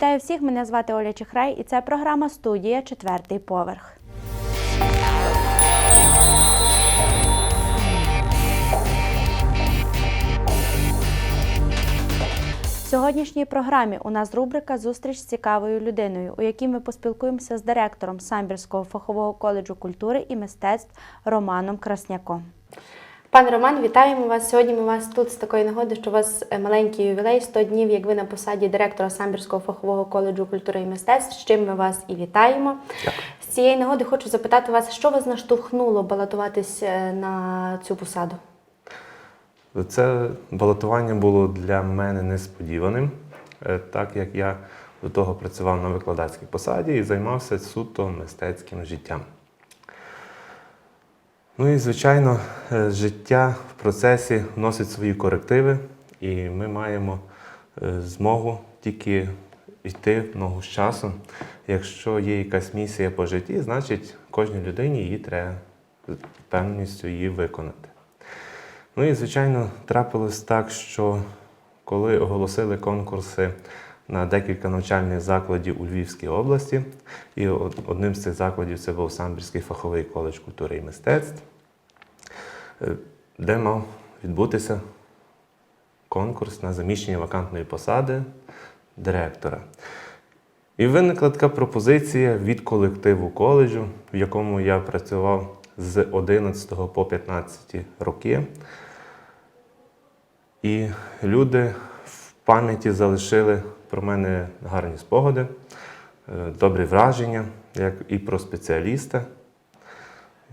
Вітаю всіх! Мене звати Оля Чехрай, і це програма Студія Четвертий поверх. В сьогоднішній програмі у нас рубрика Зустріч з цікавою людиною, у якій ми поспілкуємося з директором Самбірського фахового коледжу культури і мистецтв Романом Красняком. Пане Роман, вітаємо вас. Сьогодні ми вас тут з такої нагоди, що у вас е, маленький ювілей 100 днів, як ви на посаді директора Самбірського фахового коледжу культури і мистецтв. З чим ми вас і вітаємо. З цієї нагоди хочу запитати вас, що вас наштовхнуло балотуватись е, на цю посаду? Це балотування було для мене несподіваним, е, так як я до того працював на викладацькій посаді і займався суто мистецьким життям. Ну і, звичайно, е, життя в процесі вносить свої корективи, і ми маємо е, змогу тільки йти в ногу з часом. Якщо є якась місія по житті, значить кожній людині її треба з певністю її виконати. Ну і, звичайно, трапилось так, що коли оголосили конкурси на декілька навчальних закладів у Львівській області, і одним з цих закладів це був Самбірський фаховий коледж культури і мистецтв, е, де мав відбутися конкурс на заміщення вакантної посади директора. І виникла така пропозиція від колективу коледжу, в якому я працював з 11 по 15 роки. І люди в пам'яті залишили про мене гарні спогади, е, добрі враження, як і про спеціаліста,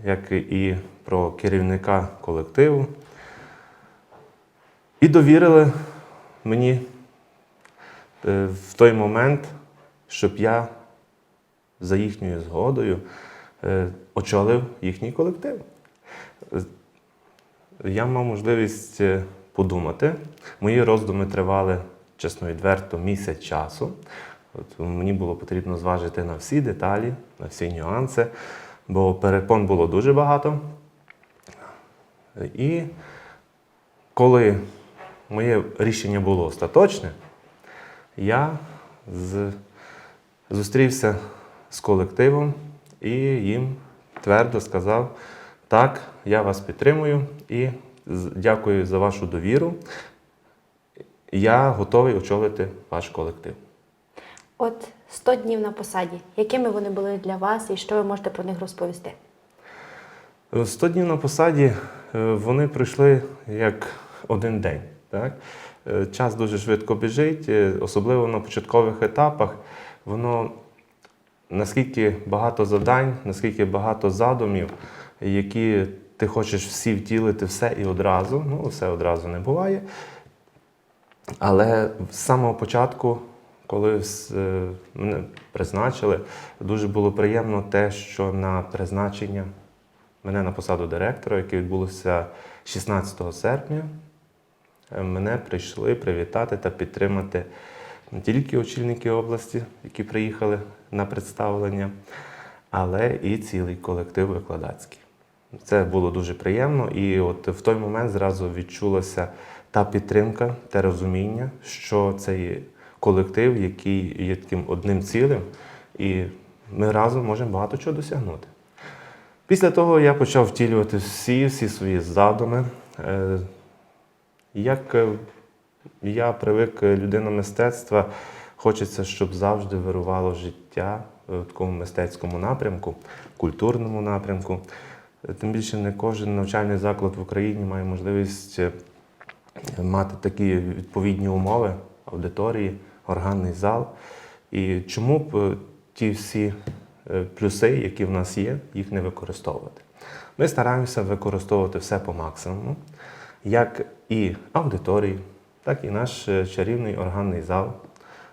як і про керівника колективу. І довірили мені е, в той момент, щоб я за їхньою згодою е, очолив їхній колектив. Я мав можливість подумати. Мої роздуми тривали, чесно відверто, місяць часу. От мені було потрібно зважити на всі деталі, на всі нюанси, бо перепон було дуже багато. І коли моє рішення було остаточне, я з... зустрівся з колективом і їм твердо сказав: так, я вас підтримую і дякую за вашу довіру. Я готовий очолити ваш колектив. От 100 днів на посаді. Якими вони були для вас і що ви можете про них розповісти? 100 днів на посаді е, вони пройшли як один день. Так? Е, Час дуже швидко біжить, е, особливо на початкових етапах. Воно наскільки багато завдань, наскільки багато задумів, які ти хочеш всі втілити все і одразу. Ну, все одразу не буває. Але з самого початку, коли е, мене призначили, дуже було приємно те, що на призначення мене на посаду директора, яке відбулося 16 серпня, е, мене прийшли привітати та підтримати не тільки очільники області, які приїхали на представлення, але і цілий колектив викладацький. Це було дуже приємно, і от в той момент зразу відчулася та підтримка, те розуміння, що це є колектив, який є таким одним цілим, і ми разом можемо багато чого досягнути. Після того я почав втілювати всі, всі свої задуми. Е, Як е, я привик е, людина мистецтва, хочеться, щоб завжди вирувало життя в такому мистецькому напрямку, культурному напрямку. Тим більше не кожен навчальний заклад в Україні має можливість мати такі відповідні умови, аудиторії, органний зал. І чому б е, ті всі е, плюси, які в нас є, їх не використовувати? Ми стараємося використовувати все по максимуму, як і аудиторії, так і наш е, чарівний органний зал,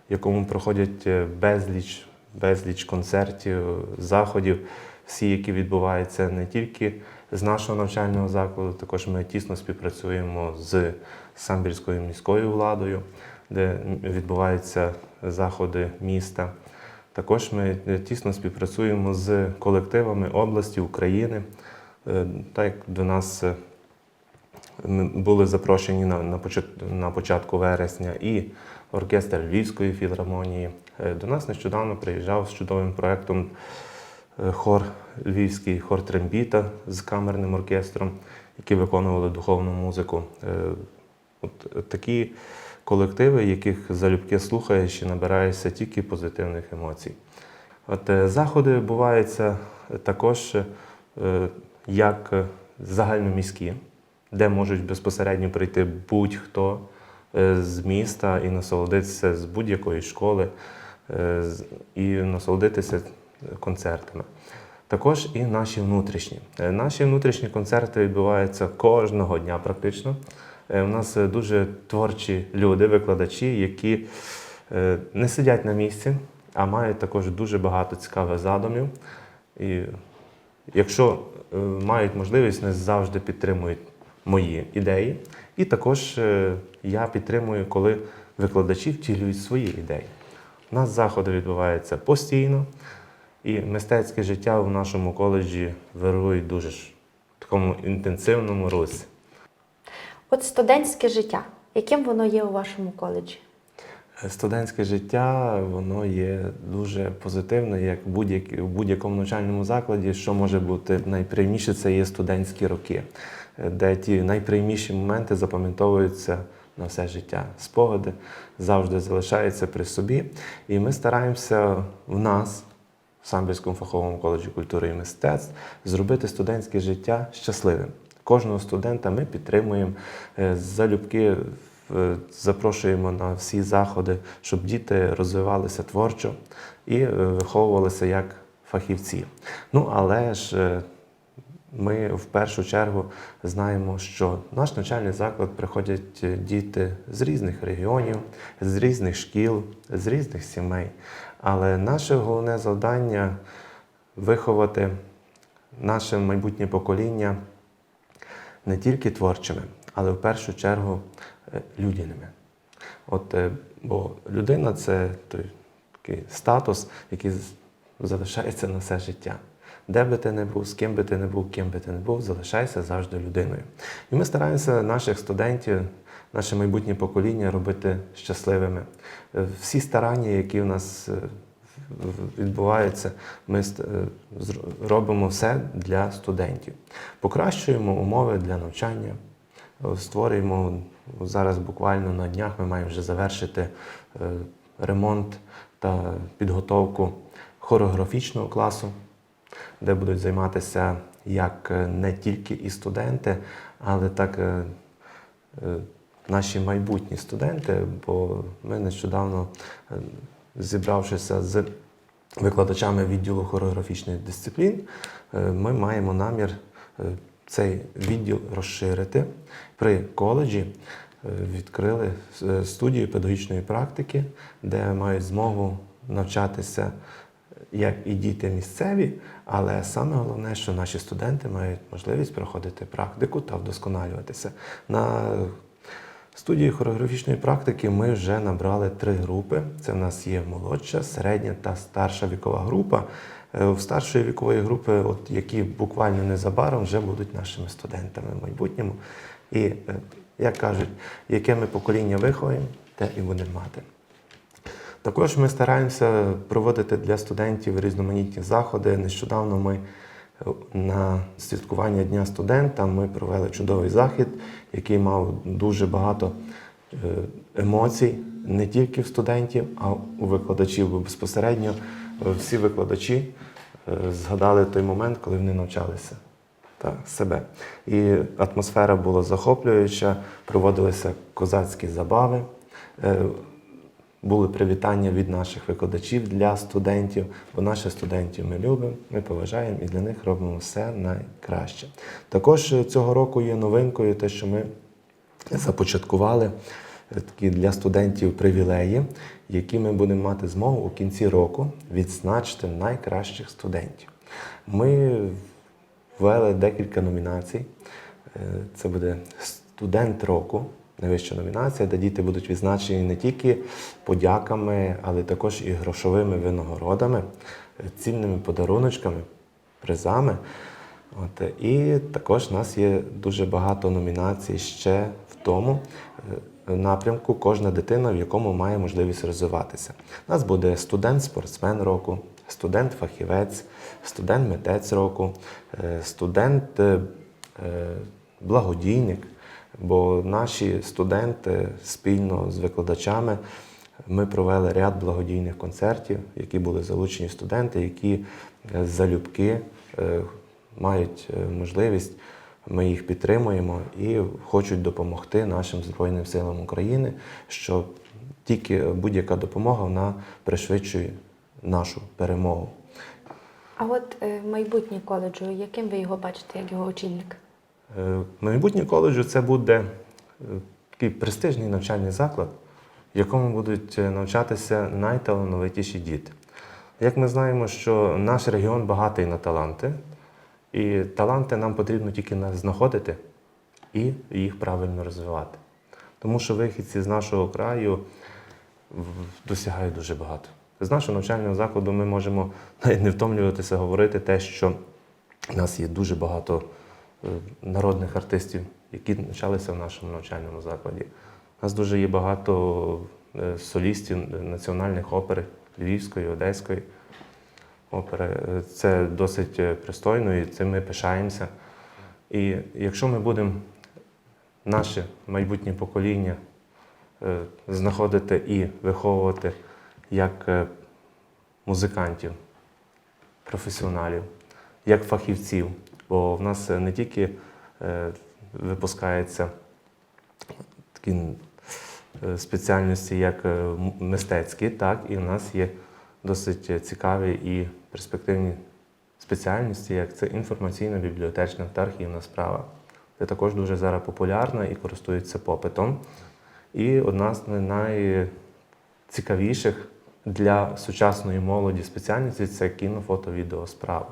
в якому проходять безліч, безліч концертів, заходів, всі, які відбуваються не тільки з нашого навчального закладу, також ми тісно співпрацюємо з самбірською міською владою, де відбуваються заходи міста. Також ми тісно співпрацюємо з колективами області України. Е, Так як до нас е, були запрошені на, на, почат- на початку вересня і оркестр Львівської філармонії, Е, До нас нещодавно приїжджав з чудовим проєктом хор львівський хор Трембіта з камерним оркестром, які виконували духовну музику. Е, От такі колективи, яких залюбки слухаєш і набираєшся тільки позитивних емоцій. От е, заходи відбуваються також е, як е, загальноміські, де можуть безпосередньо прийти будь-хто е, з міста і насолодитися з будь-якої школи е, і насолодитися концертами. Також і наші внутрішні. Е, Наші внутрішні концерти відбуваються кожного дня практично. Е, У нас е, дуже творчі люди, викладачі, які е, не сидять на місці, а мають також дуже багато цікавих задумів. І якщо е, мають можливість, не завжди підтримують мої ідеї. І також е, я підтримую, коли викладачі втілюють свої ідеї. У нас заходи відбуваються постійно, і мистецьке життя в нашому коледжі вирує дуже ж в такому інтенсивному русі. От студентське життя, яким воно є у вашому коледжі? Студентське життя воно є дуже позитивне, як будь-як, в будь-якому навчальному закладі. Що може бути найприємніше, це є студентські роки, е, де ті найприємніші моменти запам'ятовуються на все життя. Спогади завжди залишаються при собі. І ми стараємося в нас, Самбірському фаховому коледжі культури і мистецтв, зробити студентське життя щасливим. Кожного студента ми підтримуємо е, залюбки. е, Запрошуємо на всі заходи, щоб діти розвивалися творчо і е, виховувалися як фахівці. Ну але ж ми в першу чергу знаємо, що в наш навчальний заклад приходять діти з різних регіонів, з різних шкіл, з різних сімей. Але наше головне завдання виховати наше майбутнє покоління не тільки творчими, але в першу чергу е, людяними. От, е, бо людина це той такий статус, який залишається на все життя. Де би ти не був, з ким би ти не був, ким би ти не був, залишайся завжди людиною. І ми стараємося наших студентів, наше майбутнє покоління робити щасливими. Е, Всі старання, які в нас е, відбуваються, ми е, робимо все для студентів. Покращуємо умови для навчання, створюємо зараз буквально на днях ми маємо вже завершити ремонт та підготовку хореографічного класу, де будуть займатися як не тільки і студенти, але так наші майбутні студенти, бо ми нещодавно, е, зібравшися з викладачами відділу хореографічних дисциплін, е, ми маємо намір е, цей відділ розширити. При коледжі відкрили студію педагогічної практики, де мають змогу навчатися як і діти місцеві, але саме головне, що наші студенти мають можливість проходити практику та вдосконалюватися. На студії хореографічної практики ми вже набрали три групи. Це в нас є молодша, середня та старша вікова група. Е, В старшої вікової групи, от, які буквально незабаром вже будуть нашими студентами в майбутньому. І, е, як кажуть, яке ми покоління виховуємо, те і будемо мати. Також ми стараємося проводити для студентів різноманітні заходи. Нещодавно ми на святкування Дня студента ми провели чудовий захід, який мав дуже багато е, емоцій не тільки в студентів, а у викладачів. Безпосередньо е, всі викладачі е, згадали той момент, коли вони навчалися та себе. І атмосфера була захоплююча, проводилися козацькі забави. Були привітання від наших викладачів для студентів, бо наших студентів ми любимо, ми поважаємо і для них робимо все найкраще. Також е, цього року є новинкою те, що ми започаткували е, такі для студентів привілеї, які ми будемо мати змогу у кінці року відзначити найкращих студентів. Ми ввели декілька номінацій. Е, Це буде студент року, найвища номінація, де діти будуть відзначені не тільки подяками, але також і грошовими винагородами, е, цінними подаруночками, призами. От, е, і також у нас є дуже багато номінацій ще в тому, е, напрямку кожна дитина, в якому має можливість розвиватися. У нас буде студент-спортсмен року, студент-фахівець, студент-митець року, е, Бо наші студенти спільно з викладачами ми провели ряд благодійних концертів, які були залучені студенти, які е, залюбки е, мають е, можливість. Ми їх підтримуємо і хочуть допомогти нашим Збройним силам України, що тільки будь-яка допомога вона пришвидшує нашу перемогу. А от майбутнє коледжу, яким ви його бачите, як його очільник? Е, Майбутнє коледжу це буде е, такий престижний навчальний заклад, в якому будуть е, навчатися найталановитіші діти. Як ми знаємо, що наш регіон багатий на таланти, і таланти нам потрібно тільки знаходити і їх правильно розвивати. Тому що вихідці з нашого краю досягають дуже багато. З нашого навчального закладу ми можемо навіть не втомлюватися говорити те, що в нас є дуже багато народних артистів, які навчалися в нашому навчальному закладі. У нас дуже є багато е, солістів національних опери Львівської, Одеської опери. Е, Це досить е, пристойно і цим ми пишаємося. І якщо ми будемо наше майбутнє покоління е, знаходити і виховувати як е, музикантів, професіоналів, як фахівців. Бо в нас е, не тільки е, випускаються такі е, спеціальності, як мистецькі, так і в нас є досить цікаві і перспективні спеціальності, як це інформаційно-бібліотечна та архівна справа. Це також дуже зараз популярна і користується попитом. І одна з найцікавіших для сучасної молоді спеціальностей це кіно, фото, відео справа.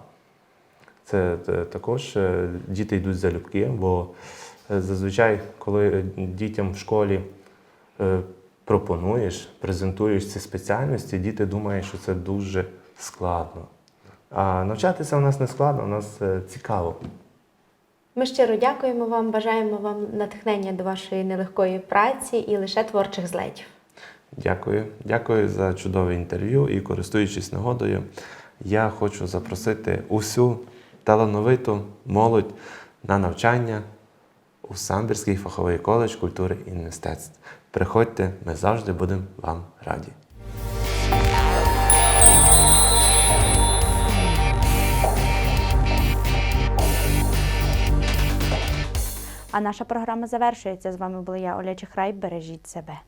Це е, також е, діти йдуть залюбки, бо е, зазвичай, коли дітям в школі пропонуєш, презентуєш ці спеціальності, діти думають, що це дуже складно. А навчатися у нас не складно, у нас цікаво. Ми щиро дякуємо вам, бажаємо вам натхнення до вашої нелегкої праці і лише творчих злетів. Дякую. Дякую за чудове інтерв'ю і користуючись нагодою, я хочу запросити усю талановиту молодь на навчання у Самбірський фаховий коледж культури і мистецтв. Приходьте, ми завжди будемо вам раді. А наша програма завершується. З вами була я, Оля Чехрай. Бережіть себе.